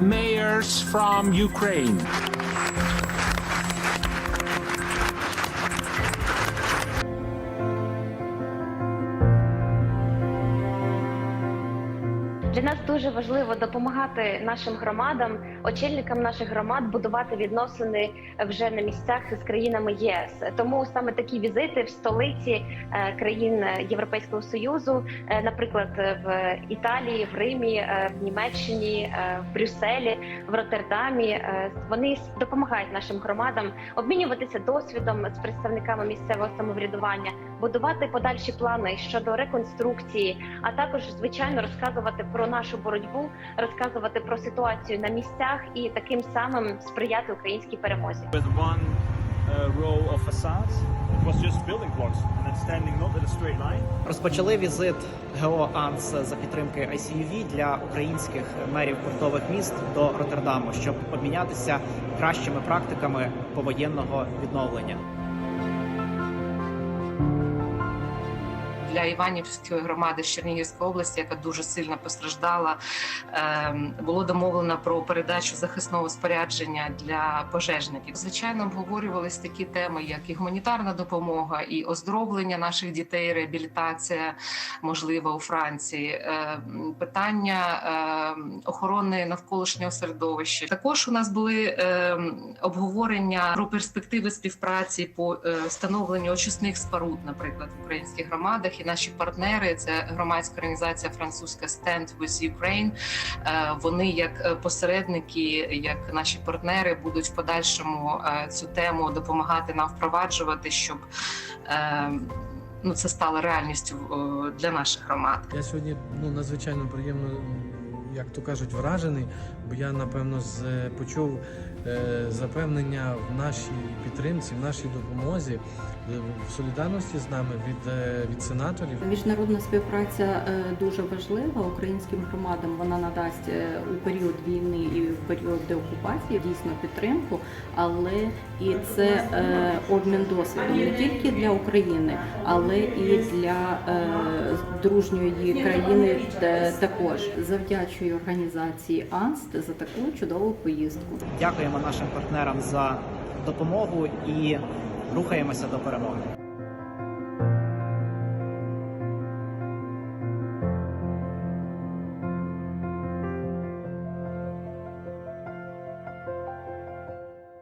mayors from Ukraine. Для нас дуже важливо допомагати нашим громадам, очільникам наших громад будувати відносини вже на місцях з країнами єс. Тому саме такі візити в столиці е, країн Європейського союзу, е, наприклад, в Італії, в Римі, е, в Німеччині, в Брюсселі, в Роттердамі, вони допомагають нашим громадам обмінюватися досвідом з представниками місцевого самоврядування, будувати подальші плани щодо реконструкції, а також звичайно розказувати про нашу боротьбу, розказувати про ситуацію на місцях і таким самим сприяти українській перемозі. with one uh, row of facades. Was just building blocks and standing not in a straight line. Розпочали візит ГО АНС за підтримки ICUV для українських мерів портових міст до Роттердаму, щоб обмінятися кращими практиками повоєнного відновлення. Для Іванівської громади з Чернігівської області, яка дуже сильно постраждала, ем, було домовлено про передачу захисного спорядження для пожежників. Звичайно, обговорювалися такі теми, як і гуманітарна допомога, і оздоровлення наших дітей, реабілітація можлива у Франції, ем, питання ем, охорони навколишнього середовища. Також у нас були обговорення про перспективи співпраці по е, встановленню очисних споруд, наприклад, в українських громадах. І наші партнери це громадська організація французька Stand with Ukraine. Е, Вони як е, посередники, як наші партнери, будуть в подальшому е, цю тему допомагати нам впроваджувати, щоб ну це стало реальністю для наших громад. Я сьогодні ну надзвичайно приємно, як то кажуть, вражений, бо я напевно з почув е, запевнення в нашій підтримці, в нашій допомозі, е, в солідарності з нами від, е, від сенаторів. Міжнародна співпраця дуже важлива українським громадам. Вона надасть у період війни період деокупації дійсно підтримку, але і це е, обмін досвідом не тільки для України, але і для е, дружньої країни також. Завдячую організації АНСТ за таку чудову поїздку. Дякуємо нашим партнерам за допомогу і рухаємося до перемоги.